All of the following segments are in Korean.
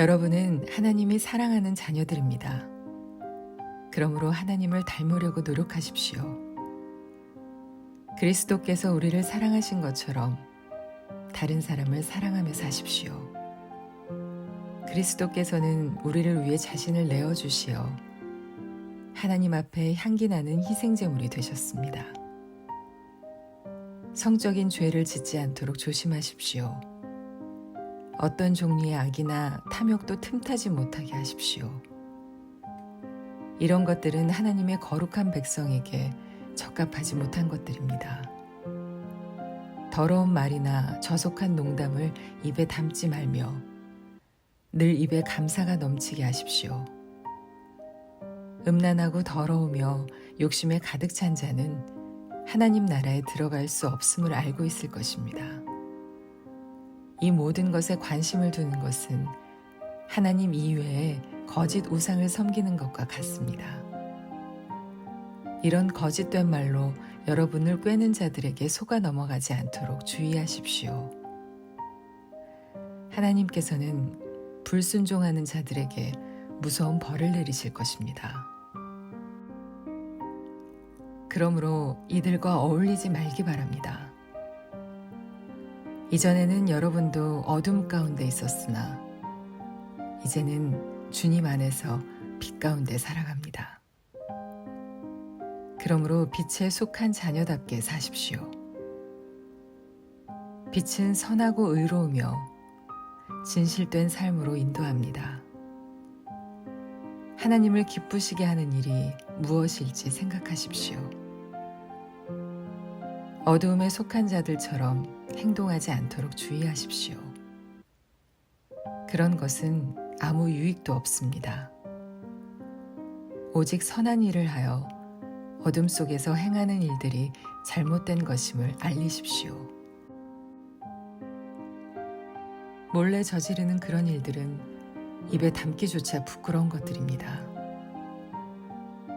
여러분은 하나님이 사랑하는 자녀들입니다. 그러므로 하나님을 닮으려고 노력하십시오. 그리스도께서 우리를 사랑하신 것처럼 다른 사람을 사랑하며 사십시오. 그리스도께서는 우리를 위해 자신을 내어주시어 하나님 앞에 향기 나는 희생제물이 되셨습니다. 성적인 죄를 짓지 않도록 조심하십시오. 어떤 종류의 악이나 탐욕도 틈타지 못하게 하십시오. 이런 것들은 하나님의 거룩한 백성에게 적합하지 못한 것들입니다. 더러운 말이나 저속한 농담을 입에 담지 말며 늘 입에 감사가 넘치게 하십시오. 음란하고 더러우며 욕심에 가득 찬 자는 하나님 나라에 들어갈 수 없음을 알고 있을 것입니다. 이 모든 것에 관심을 두는 것은 하나님 이외에 거짓 우상을 섬기는 것과 같습니다. 이런 거짓된 말로 여러분을 꿰는 자들에게 속아 넘어가지 않도록 주의하십시오. 하나님께서는 불순종하는 자들에게 무서운 벌을 내리실 것입니다. 그러므로 이들과 어울리지 말기 바랍니다. 이전에는 여러분도 어둠 가운데 있었으나 이제는 주님 안에서 빛 가운데 살아갑니다. 그러므로 빛에 속한 자녀답게 사십시오. 빛은 선하고 의로우며 진실된 삶으로 인도합니다. 하나님을 기쁘시게 하는 일이 무엇일지 생각하십시오. 어두움에 속한 자들처럼 행동하지 않도록 주의하십시오. 그런 것은 아무 유익도 없습니다. 오직 선한 일을 하여 어둠 속에서 행하는 일들이 잘못된 것임을 알리십시오. 몰래 저지르는 그런 일들은 입에 담기조차 부끄러운 것들입니다.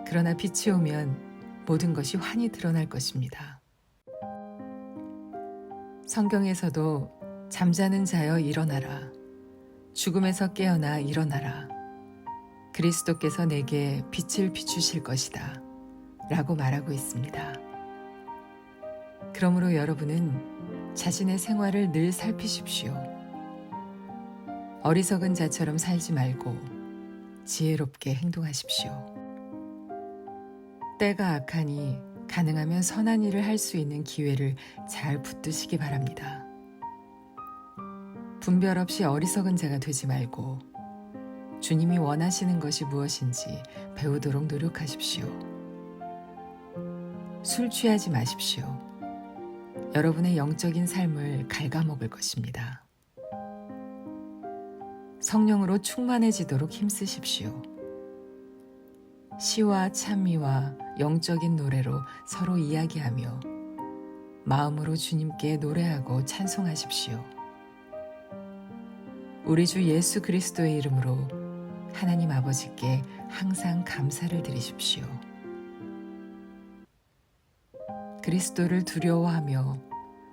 그러나 빛이 오면 모든 것이 환히 드러날 것입니다. 성경에서도 잠자는 자여 일어나라. 죽음에서 깨어나 일어나라. 그리스도께서 내게 빛을 비추실 것이다. 라고 말하고 있습니다. 그러므로 여러분은 자신의 생활을 늘 살피십시오. 어리석은 자처럼 살지 말고 지혜롭게 행동하십시오. 때가 악하니 가능하면 선한 일을 할 수 있는 기회를 잘 붙드시기 바랍니다. 분별 없이 어리석은 자가 되지 말고 주님이 원하시는 것이 무엇인지 배우도록 노력하십시오. 술 취하지 마십시오. 여러분의 영적인 삶을 갉아먹을 것입니다. 성령으로 충만해지도록 힘쓰십시오. 시와 찬미와 영적인 노래로 서로 이야기하며 마음으로 주님께 노래하고 찬송하십시오. 우리 주 예수 그리스도의 이름으로 하나님 아버지께 항상 감사를 드리십시오. 그리스도를 두려워하며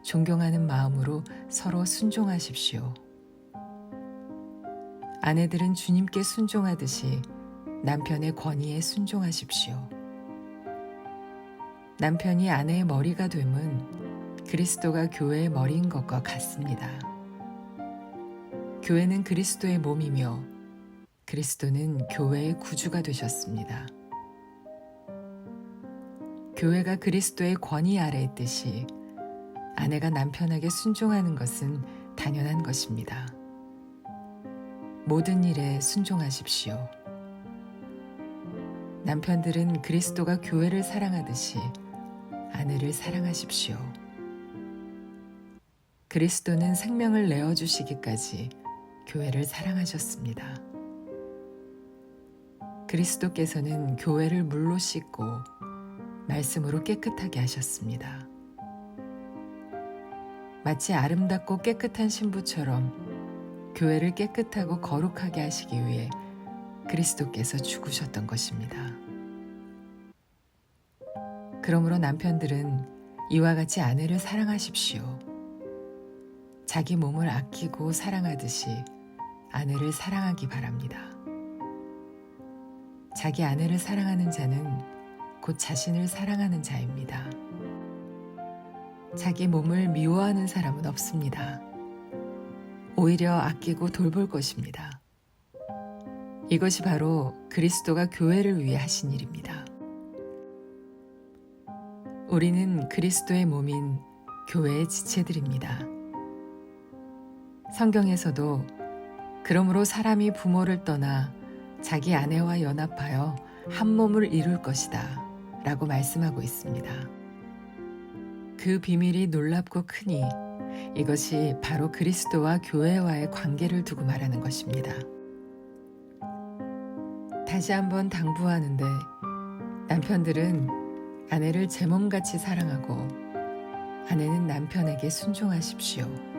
존경하는 마음으로 서로 순종하십시오. 아내들은 주님께 순종하듯이 남편의 권위에 순종하십시오. 남편이 아내의 머리가 됨은 그리스도가 교회의 머리인 것과 같습니다. 교회는 그리스도의 몸이며 그리스도는 교회의 구주가 되셨습니다. 교회가 그리스도의 권위 아래 있듯이 아내가 남편에게 순종하는 것은 당연한 것입니다. 모든 일에 순종하십시오. 남편들은 그리스도가 교회를 사랑하듯이 아내를 사랑하십시오. 그리스도는 생명을 내어주시기까지 교회를 사랑하셨습니다. 그리스도께서는 교회를 물로 씻고 말씀으로 깨끗하게 하셨습니다. 마치 아름답고 깨끗한 신부처럼 교회를 깨끗하고 거룩하게 하시기 위해 그리스도께서 죽으셨던 것입니다. 그러므로 남편들은 이와 같이 아내를 사랑하십시오. 자기 몸을 아끼고 사랑하듯이 아내를 사랑하기 바랍니다. 자기 아내를 사랑하는 자는 곧 자신을 사랑하는 자입니다. 자기 몸을 미워하는 사람은 없습니다. 오히려 아끼고 돌볼 것입니다. 이것이 바로 그리스도가 교회를 위해 하신 일입니다. 우리는 그리스도의 몸인 교회의 지체들입니다. 성경에서도 그러므로 사람이 부모를 떠나 자기 아내와 연합하여 한 몸을 이룰 것이다 라고 말씀하고 있습니다. 그 비밀이 놀랍고 크니 이것이 바로 그리스도와 교회와의 관계를 두고 말하는 것입니다. 다시 한번 당부하는데 남편들은 아내를 제 몸같이 사랑하고 아내는 남편에게 순종하십시오.